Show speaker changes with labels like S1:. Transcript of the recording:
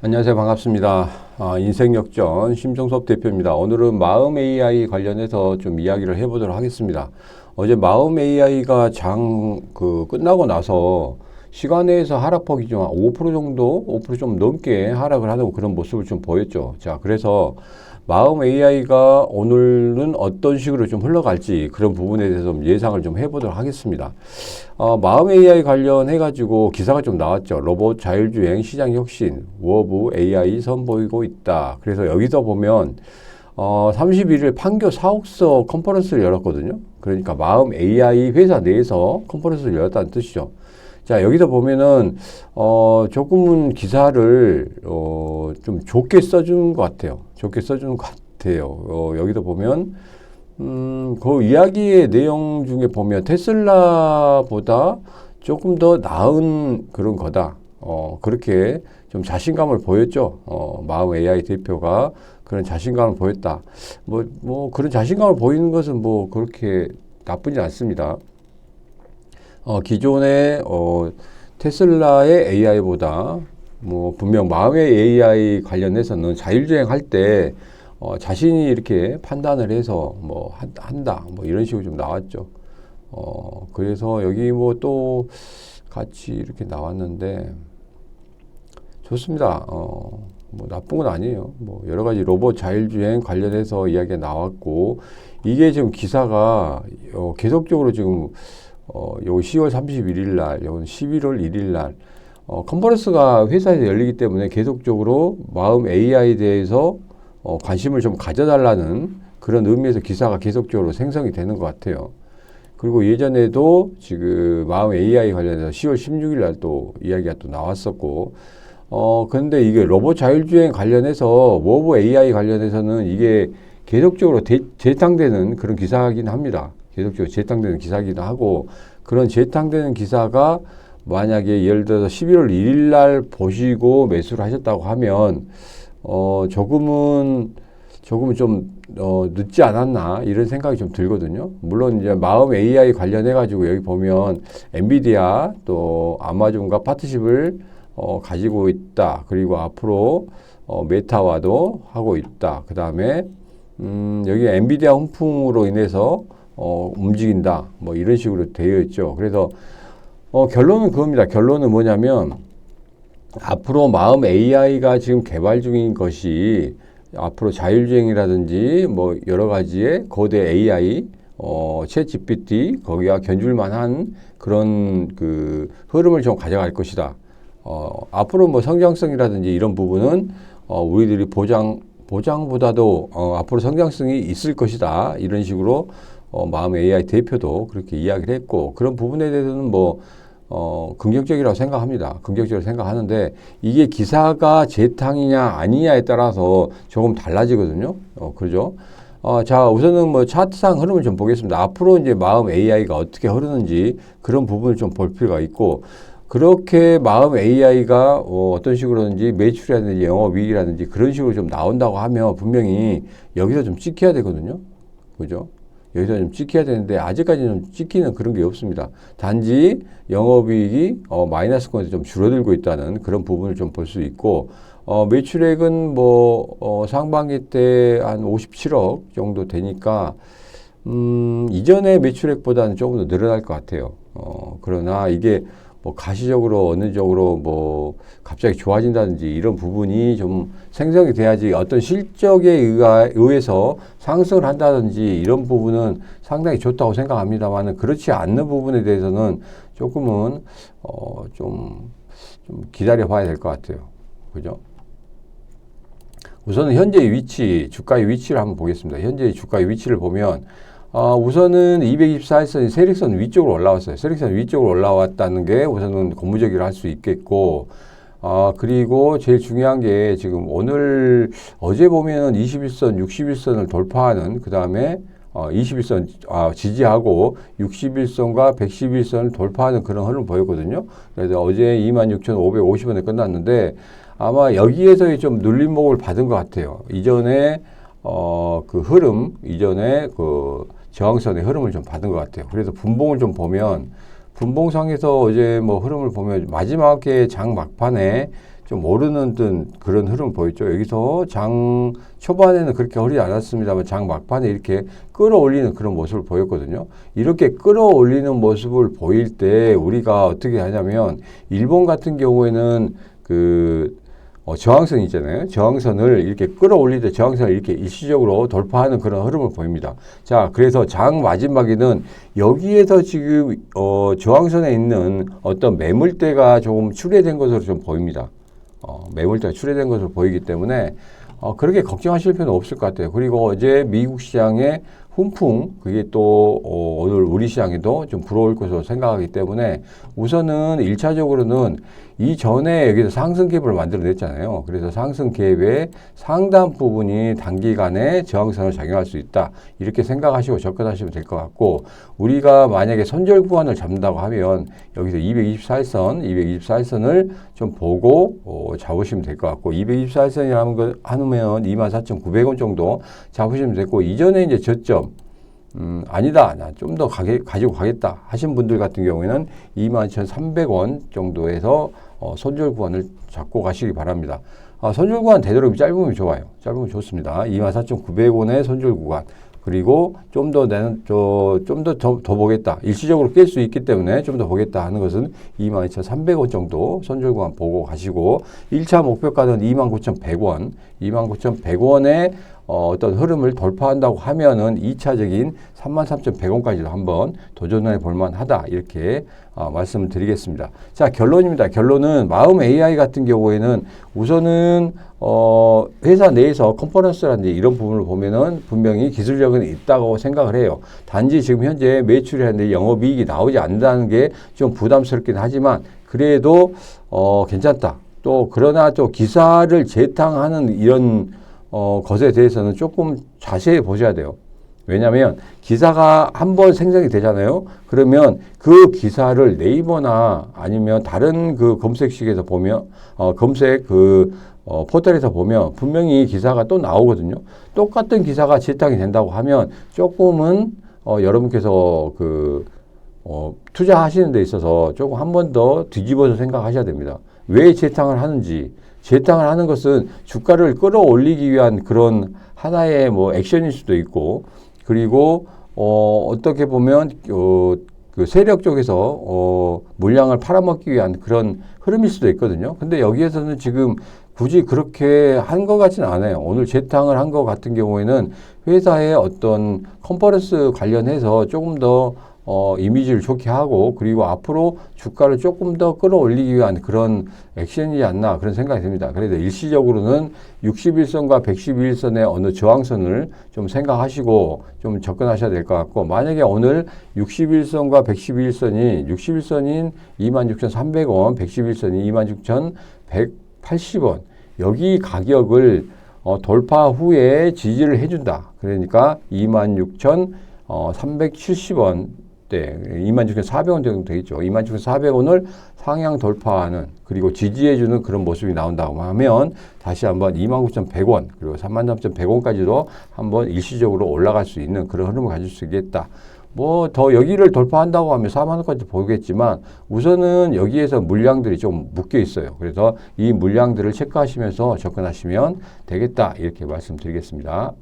S1: 안녕하세요. 반갑습니다. 아, 인생역전 심종섭 대표입니다. 오늘은 마음 AI 관련해서 좀 이야기를 해보도록 하겠습니다. 어제 마음 AI가 장 그 끝나고 나서 시간에서 하락폭이 좀 5% 정도, 5%좀 넘게 하락을 하는 그런 모습을 좀 보였죠. 자, 그래서 마음 AI가 오늘은 어떤 식으로 좀 흘러갈지 그런 부분에 대해서 좀 예상을 좀 해보도록 하겠습니다. 어, 마음 AI 관련해 가지고 기사가 좀 나왔죠. 로봇 자율주행 시장 혁신, 워브 AI 선보이고 있다. 그래서 여기서 보면 어, 31일 판교 사옥서 컨퍼런스를 열었거든요. 그러니까 마음 AI 회사 내에서 컨퍼런스를 열었다는 뜻이죠. 자, 여기서 보면은, 어, 조금은 기사를, 어, 좀 좋게 써준 것 같아요. 좋게 써준 것 같아요. 어, 여기서 보면, 음, 그 이야기의 내용 중에 보면 테슬라보다 조금 더 나은 그런 거다. 어, 그렇게 좀 자신감을 보였죠. 어, 마음 AI 대표가 그런 자신감을 보였다. 뭐, 뭐, 그런 자신감을 보이는 것은 뭐 그렇게 나쁘지 않습니다. 어, 기존의 어, 테슬라의 AI보다 뭐 분명 마음의 AI 관련해서는 자율주행 할때 어, 자신이 이렇게 판단을 해서 뭐 한, 한다 뭐 이런 식으로 좀 나왔죠. 어, 그래서 여기 뭐 또 같이 이렇게 나왔는데 좋습니다. 어, 뭐 나쁜 건 아니에요. 뭐 여러 가지 로봇 자율주행 관련해서 이야기가 나왔고 이게 지금 기사가 어, 계속적으로 지금 어, 요 10월 31일 날, 요건 11월 1일 날, 어, 컨퍼런스가 회사에서 열리기 때문에 계속적으로 마음 AI에 대해서 어, 관심을 좀 가져달라는 그런 의미에서 기사가 계속적으로 생성이 되는 것 같아요. 그리고 예전에도 지금 마음 AI 관련해서 10월 16일 날 또 이야기가 또 나왔었고, 어, 근데 이게 로봇 자율주행 관련해서 워브 AI 관련해서는 이게 계속적으로 대, 재탕되는 그런 기사이긴 합니다. 계속적으로 재탕되는 기사기도 하고 그런 재탕되는 기사가 만약에 예를 들어서 11월 1일 날 보시고 매수를 하셨다고 하면 어 조금은 조금은 좀 어, 늦지 않았나 이런 생각이 좀 들거든요. 물론 이제 마음 AI 관련해 가지고 여기 보면 엔비디아 또 아마존과 파트십을 어, 가지고 있다. 그리고 앞으로 어, 메타와도 하고 있다. 그 다음에 음, 여기 엔비디아 훈풍으로 인해서 어, 움직인다. 뭐 이런 식으로 되어 있죠. 그래서 어, 결론은 그겁니다. 결론은 뭐냐면 앞으로 마음 AI가 지금 개발 중인 것이 앞으로 자율주행이라든지 뭐 여러 가지의 거대 AI 어, 챗 GPT 거기가 견줄만한 그런 그 흐름을 좀 가져갈 것이다. 어, 앞으로 뭐 성장성이라든지 이런 부분은 어, 우리들이 보장 보장보다도 어, 앞으로 성장성이 있을 것이다. 이런 식으로 어, 마음 AI 대표도 그렇게 이야기를 했고 그런 부분에 대해서는 뭐 어, 긍정적이라고 생각합니다. 긍정적으로 생각하는데 이게 기사가 재탕이냐 아니냐에 따라서 조금 달라지거든요. 어, 그러죠. 어, 자, 우선은 뭐 차트상 흐름을 좀 보겠습니다. 앞으로 이제 마음 AI가 어떻게 흐르는지 그런 부분을 좀 볼 필요가 있고 그렇게 마음 AI가 어, 어떤 식으로든지 매출이라든지 영업이익이라든지 그런 식으로 좀 나온다고 하면 분명히 여기서 좀 찍혀야 되거든요. 그죠? 여기서 좀 찍혀야 되는데 아직까지는 찍히는 그런 게 없습니다. 단지 영업이익이 어, 마이너스권에서 좀 줄어들고 있다는 그런 부분을 좀 볼 수 있고 어, 매출액은 뭐 어, 상반기 때 한 57억 정도 되니까 음, 이전의 매출액보다는 조금 더 늘어날 것 같아요. 어, 그러나 이게 뭐 가시적으로 어느 쪽으로 뭐 갑자기 좋아진다든지 이런 부분이 좀 생성이 돼야지 어떤 실적에 의해서 상승을 한다든지 이런 부분은 상당히 좋다고 생각합니다만은 그렇지 않는 부분에 대해서는 조금은 어 좀 좀 기다려 봐야 될 것 같아요. 그죠? 우선은 현재의 위치, 주가의 위치를 한번 보겠습니다. 현재의 주가의 위치를 보면 어, 우선은 224일선이 세력선 위쪽으로 올라왔어요. 세력선 위쪽으로 올라왔다는 게 우선은 고무적이라 할 수 있겠고, 어, 그리고 제일 중요한 게 지금 오늘 어제 보면은 21선, 61선을 돌파하는 그 다음에 어, 21선 아, 지지하고 61선과 111선을 돌파하는 그런 흐름을 보였거든요. 그래서 어제 26,550원에 끝났는데 아마 여기에서의 좀 눌림목을 받은 것 같아요. 이전에 어, 그 흐름, 이전에 그 저항선의 흐름을 좀 받은 것 같아요. 그래서 분봉을 좀 보면 분봉상에서 어제 뭐 흐름을 보면 마지막에 장 막판에 좀 오르는 듯 그런 흐름 보였죠. 여기서 장 초반에는 그렇게 흐르지 않았습니다만 장 막판에 이렇게 끌어올리는 그런 모습을 보였거든요. 이렇게 끌어올리는 모습을 보일 때 우리가 어떻게 하냐면 일본 같은 경우에는 그 어, 저항선 있잖아요. 저항선을 이렇게 끌어올릴 때 저항선을 이렇게 일시적으로 돌파하는 그런 흐름을 보입니다. 자, 그래서 장 마지막에는 여기에서 지금 어, 저항선에 있는 어떤 매물대가 조금 출회된 것으로 좀 보입니다. 어, 매물대가 출회된 것으로 보이기 때문에 어, 그렇게 걱정하실 필요는 없을 것 같아요. 그리고 어제 미국 시장의 훈풍 그게 또 어, 오늘 우리 시장에도 좀 불어올 것으로 생각하기 때문에 우선은 일차적으로는 이전에 여기서 상승 갭을 만들어냈잖아요. 그래서 상승 갭의 상당 부분이 단기간에 저항선을 작용할 수 있다. 이렇게 생각하시고 접근하시면 될 것 같고 우리가 만약에 선절 구간을 잡는다고 하면 여기서 224일선, 224일선을 좀 보고 어, 잡으시면 될 것 같고 224일선이라는 거 하면 24,900원 정도 잡으시면 되고 이전에 이제 저점 음, 아니다. 나좀더 가지고 가겠다. 하신 분들 같은 경우에는 21,300원 정도에서 어, 손절 구간을 잡고 가시기 바랍니다. 아, 손절 구간 되도록 짧으면 좋아요. 짧으면 좋습니다. 24,900원의 손절 구간. 그리고 좀 더 내는 저좀 더더 보겠다. 일시적으로 깰 수 있기 때문에 좀 더 보겠다 하는 것은 22,300원 정도 손절 구간 보고 가시고 1차 목표가는 29,100원, 29,100원에 어, 어떤 흐름을 돌파한다고 하면은 2차적인 33,100원까지도 한번 도전해 볼 만 하다. 이렇게 어, 말씀을 드리겠습니다. 자, 결론입니다. 결론은 마음 AI 같은 경우에는 우선은 어, 회사 내에서 컨퍼런스라든지 이런 부분을 보면은 분명히 기술력은 있다고 생각을 해요. 단지 지금 현재 매출이 하는데 영업이익이 나오지 않는다는 게 좀 부담스럽긴 하지만 그래도 어, 괜찮다. 또 그러나 또 기사를 재탕하는 이런 어, 것에 대해서는 조금 자세히 보셔야 돼요. 왜냐하면 기사가 한 번 생성이 되잖아요. 그러면 그 기사를 네이버나 아니면 다른 그 검색식에서 보면 어, 검색 그 어, 포털에서 보면 분명히 기사가 또 나오거든요. 똑같은 기사가 재탕이 된다고 하면 조금은 어, 여러분께서 그 어, 투자하시는 데 있어서 조금 한 번 더 뒤집어서 생각하셔야 됩니다. 왜 재탕을 하는지 재탕을 하는 것은 주가를 끌어올리기 위한 그런 하나의 뭐 액션일 수도 있고 그리고 어 어떻게 보면 어, 그 세력 쪽에서 어 물량을 팔아먹기 위한 그런 흐름일 수도 있거든요. 근데 여기에서는 지금 굳이 그렇게 한 것 같지는 않아요. 오늘 재탕을 한 것 같은 경우에는 회사의 어떤 컨퍼런스 관련해서 조금 더 어, 이미지를 좋게 하고 그리고 앞으로 주가를 조금 더 끌어올리기 위한 그런 액션이지 않나 그런 생각이 듭니다. 그래서 일시적으로는 61선과 111선의 어느 저항선을 좀 생각하시고 좀 접근하셔야 될 것 같고 만약에 오늘 61선과 111선이 61선인 26,300원, 111선이 26,180원 여기 가격을 어, 돌파 후에 지지를 해준다. 그러니까 26,370원 때 26,400원 정도 되겠죠. 26,400원을 상향 돌파하는 그리고 지지해주는 그런 모습이 나온다고 하면 다시 한번 29,100원 그리고 33,100원까지도 한번 일시적으로 올라갈 수 있는 그런 흐름을 가질 수 있겠다. 뭐 더 여기를 돌파한다고 하면 4만 원까지 보겠지만 우선은 여기에서 물량들이 좀 묶여 있어요. 그래서 이 물량들을 체크하시면서 접근하시면 되겠다 이렇게 말씀드리겠습니다.